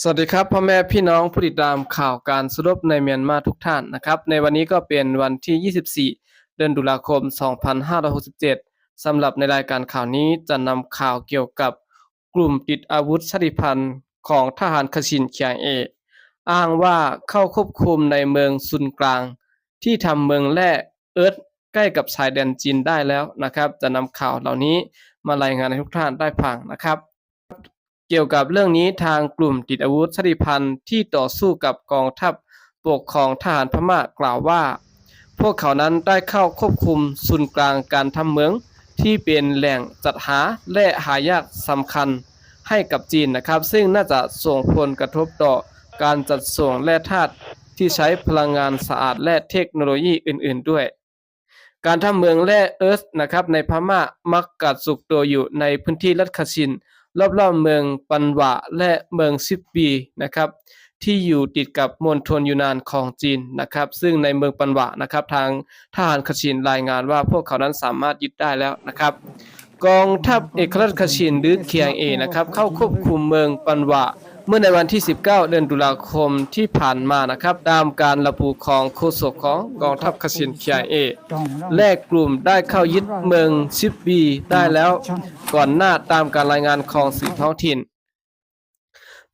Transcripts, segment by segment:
สวัสดีครับพ่อแม่พี่น้องผู้ติดตามข่าวการสรุปในเมียนมาทุกท่านนะครับ ในวันนี้ก็เป็นวันที่ 24 เดือนตุลาคม 2567สำหรับในรายการข่าวนี้จะนำข่าวเกี่ยวกับกลุ่มติดอาวุธชาติพันธุ์ของทหารคชินเคียงเอ อ้างว่าเข้าควบคุมในเมืองซุนกลาง ที่ทำเมืองแร่เอิร์ธใกล้กับชายแดนจีนได้แล้วนะครับ จะนำข่าวเหล่านี้มารายงานให้ทุกท่านได้ฟังนะครับ เกี่ยวกับเรื่องนี้ทางกลุ่มติดอาวุธชาติพันธุ์ที่ต่อสู้กับกองทัพปกครองทหารพม่ากล่าวว่า พวกเขานั้นได้เข้าควบคุมศูนย์กลางการทำเมือง ที่เป็นแหล่งจัดหาและหายากสำคัญให้กับจีนนะครับ ซึ่งน่าจะส่งผลกระทบต่อการจัดส่งแร่ธาตุที่ใช้พลังงานสะอาดและเทคโนโลยีอื่น ๆ ด้วย การทำเมืองแร่เอิร์ธนะครับในพม่ามักกัดสุกตัวอยู่ในพื้นที่รัฐคชิน รอบๆเมืองปันหวะและเมืองซิปปีนะครับที่อยู่ติดกับมณฑลยูนานของจีนนะครับ ซึ่งในเมืองปันหวะนะครับ ทางทหารคชินรายงานว่าพวกเขานั้นสามารถยึดได้แล้วนะครับ กองทัพเอกราชคชินหรือเคียงเอนะครับ เข้าควบคุมเมืองปันหวะ เมื่อในวันที่ 19 เดือนตุลาคมที่ผ่านมานะครับตามการระบุของโฆษกของกองทัพคชินเคียเอและกลุ่มได้เข้ายึดเมืองซิปบีได้แล้วก่อนหน้าตามการรายงานของสื่อท้องถิ่น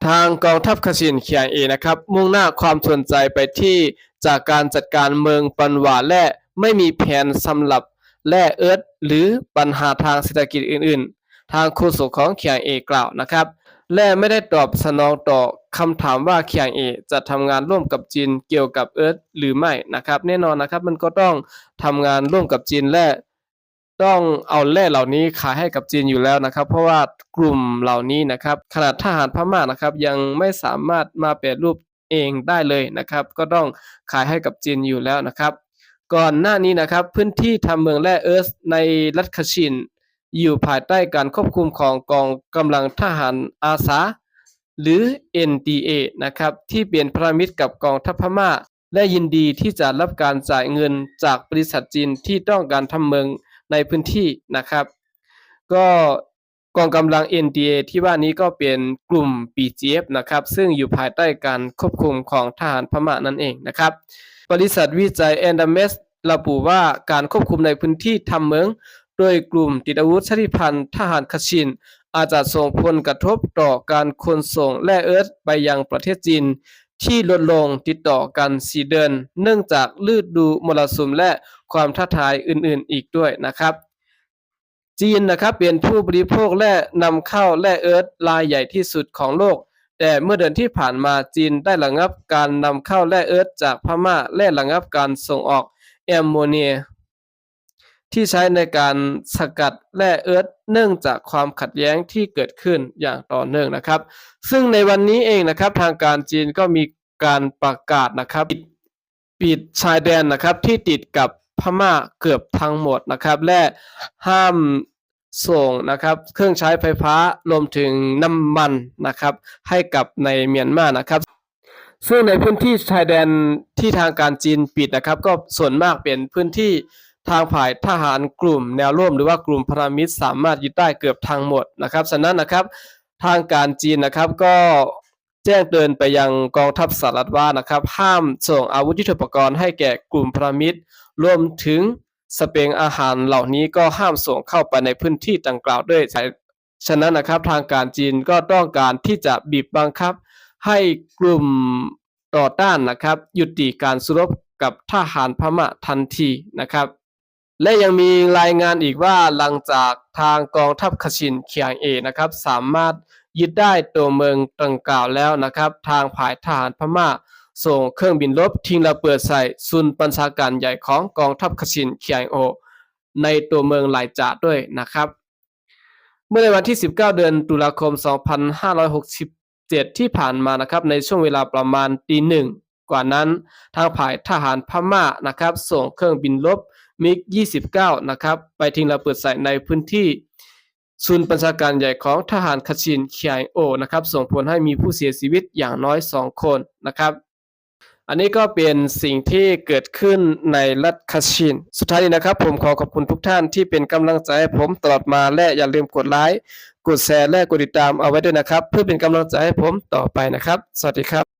ทางกองทัพคชินเคียเอนะครับ มุ่งหน้าความสนใจไปที่จากการจัดการเมืองปันหวาและไม่มีแผนสำหรับแร่เอิร์ธหรือปัญหาทางเศรษฐกิจอื่นๆ ทางโฆษกของเคียงเอกล่าวนะครับ และไม่ได้ตอบสนองต่อคำถามว่าเคียงเอจะทำงานร่วมกับจีนเกี่ยวกับเอิร์ธหรือไม่นะครับ แน่นอนนะครับมันก็ต้องทำงานร่วมกับจีนและต้องเอาแร่เหล่านี้ขายให้กับจีนอยู่แล้วนะครับ เพราะว่ากลุ่มเหล่านี้นะครับขนาดทหารพม่านะครับยังไม่สามารถมาแปรรูปเองได้เลยนะครับ ก็ต้องขายให้กับจีนอยู่แล้วนะครับ ก่อนหน้านี้นะครับพื้นที่ทำเมืองแร่เอิร์ธในรัฐคชิน อยู่ภายใต้การควบคุมของกองกำลังทหารอาสา หรือ NDA นะครับที่เป็นพันธมิตรกับกองทัพพม่า และยินดีที่จะรับการจ่ายเงินจากบริษัทจีนที่ต้องการทำเมืองในพื้นที่นะครับ ก็กองกำลัง NDA ที่ว่านี้ก็เป็นกลุ่ม BGF นะครับซึ่งอยู่ภายใต้การควบคุมของทหารพม่านั่นเองนะครับ บริษัทวิจัยแอนด m เมสระบุว่าการควบคุมในพื้นที่ทำเมือง โดยกลุ่มติดอาวุธชาติพันธุ์ทหารคชิน อาจจะส่งผลกระทบต่อการขนส่งแร่เอิร์ธไปยังประเทศจีน ที่ลดลงติดต่อกัน4เดือน เนื่องจากฤดูมรสุมและความท้าทายอื่นๆอีกด้วยนะครับจีนนะครับเป็นผู้บริโภคและนำเข้าแร่เอิร์ธรายใหญ่ที่สุดของโลก แต่เมื่อเดือนที่ผ่านมาจีนได้ระงับการนำเข้าแร่เอิร์ธจากพม่าและระงับการส่งออกแอมโมเนีย ที่ใช้ในการสกัดแร่เอิร์ธเนื่องจากความขัดแย้งที่เกิดขึ้นอย่างต่อเนื่องนะครับ ซึ่งในวันนี้เองนะครับทางการจีนก็มีการประกาศนะครับปิดปิดชายแดนนะครับที่ติดกับพม่าเกือบทั้งหมดนะครับ และห้ามส่งนะครับเครื่องใช้ไฟฟ้ารวมถึงน้ำมันนะครับให้กับในเมียนมานะครับ ซึ่งในพื้นที่ชายแดนที่ทางการจีนปิดนะครับ ก็ส่วนมากเป็นพื้นที่ ทางฝ่ายทหารกลุ่มแนวร่วมหรือว่ากลุ่มพันธมิตรสามารถยึดได้เกือบทั้งหมดนะครับฉะนั้นนะครับทางการจีนนะครับก็แจ้งเตือนไปยังกองทัพสหรัฐว่านะครับห้ามส่งอาวุธยุทโธปกรณ์ให้แก่กลุ่มพันธมิตรรวมถึงสเปงอาหารเหล่านี้ก็ห้ามส่งเข้าไปในพื้นที่ดังกล่าวด้วยฉะนั้นนะครับทางการจีนก็ต้องการที่จะบีบบังคับ ให้กลุ่มต่อต้านนะครับยุติการสู้รบกับทหารพม่าทันทีนะครับ และยังมีรายงานอีกว่าหลังจากทางกองทัพคชินเคียงเอนะครับ สามารถยึดได้ตัวเมืองดังกล่าวแล้วนะครับ ทางฝ่ายทหารพม่า ส่งเครื่องบินรบทิ้งระเบิดใส่ศูนย์บัญชาการใหญ่ของกองทัพคชินเคียงโอ ในตัวเมืองหลายจ่าด้วยนะครับ เมื่อในวันที่ 19 เดือนตุลาคม 2567 ที่ผ่านมานะครับในช่วงเวลาประมาณตีหนึ่งกว่านั้นทางฝ่ายทหารพม่านะครับ ส่งเครื่องบินรบ มิก 29 นะครับ ไปทิ้งระเบิดใส่ในพื้นที่ศูนย์บัญชาการใหญ่ของทหารคาชินเคียโอนะครับ ส่งผลให้มีผู้เสียชีวิตอย่างน้อย 2 คนนะครับ อันนี้ก็เป็นสิ่งที่เกิดขึ้นในรัฐคาชิน สุดท้ายนี้นะครับ ผมขอขอบคุณทุกท่านที่เป็นกำลังใจให้ผมตลอดมาและอย่าลืมกดไลค์กดแชร์และกดติดตามเอาไว้ด้วยนะครับ เพื่อเป็นกำลังใจให้ผมต่อไปนะครับ สวัสดีครับ